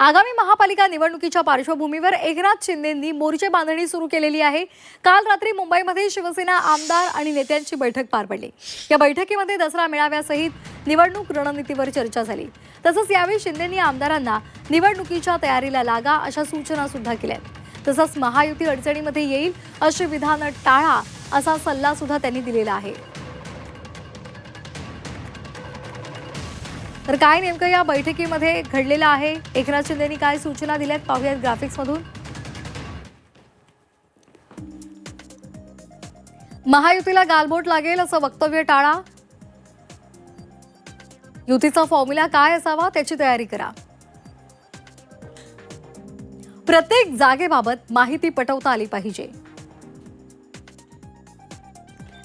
आगामी महापालिका निवडणुकीच्या पार्श्वभूमीवर एकनाथ शिंदेंनी मोर्चे बांधणी सुरू केलेली आहे. काल रात्री मुंबईमध्ये शिवसेना आमदार आणि नेत्यांची बैठक पार पडली. या बैठकीमध्ये दसरा मेळाव्यासहित निवडणूक रणनीतीवर चर्चा झाली. तसंच यावेळी शिंदेंनी आमदारांना निवडणुकीच्या तयारीला लागा अशा सूचना सुद्धा केल्या तसंच महायुती अडचणीमध्ये येईल अशी विधानं टाळा असा सल्ला सुद्धा त्यांनी दिलेला आहे. तर काय नेमकं या बैठकीमध्ये घडलेलं आहे? एकनाथ शिंदेनी काय सूचना दिल्यात? पाहूयात ग्राफिक्स मधून. महायुतीला गालबोट लागेल असं वक्तव्य टाळा. युतीचा फॉर्म्युला काय असावा त्याची तयारी करा. प्रत्येक जागेबाबत माहिती पटवता आली पाहिजे.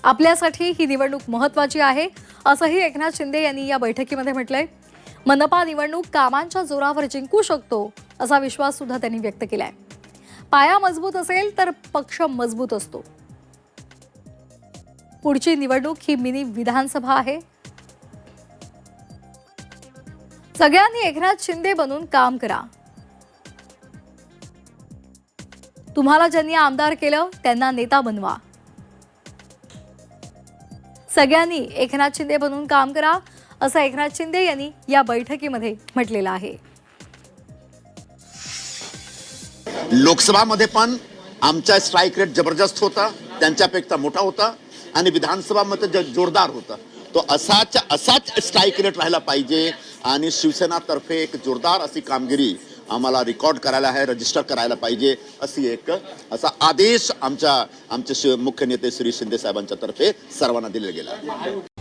आपल्यासाठी ही निवडणूक महत्वाची आहे असंही एकनाथ शिंदे यांनी या बैठकीमध्ये म्हटलंय. मनपा निवडणूक कामांच्या जोरावर जिंकू शकतो असा विश्वास सुद्धा त्यांनी व्यक्त केलाय. पाया मजबूत असेल तर पक्ष मजबूत असतो. पुढची निवडणूक ही मिनी विधानसभा आहे. सगळ्यांनी एकनाथ शिंदे बनून काम करा. तुम्हाला ज्यांनी आमदार केलं त्यांना नेता बनवा. सगळ्यांनी एकनाथ शिंदे बनून काम करा असं एकनाथ शिंदे यांनी या बैठकीमध्ये म्हटलेलं आहे. लोकसभामध्ये पण आमचा स्ट्राईक रेट जबरदस्त होता त्यांच्यापेक्षा मोठा होता आणि विधानसभामध्ये जोरदार होता. तो असाच असाच स्ट्राईक रेट राहायला पाहिजे. आणि शिवसेनातर्फे एक जोरदार अशी कामगिरी आम्हाला रेकॉर्ड करायला आहे रजिस्टर करायला पाहिजे अशी एक असा आदेश आमच्या आमचे शि- मुख्य नेते श्री शिंदे साहेबांच्या तर्फे सर्वांना दिला गेला. आहे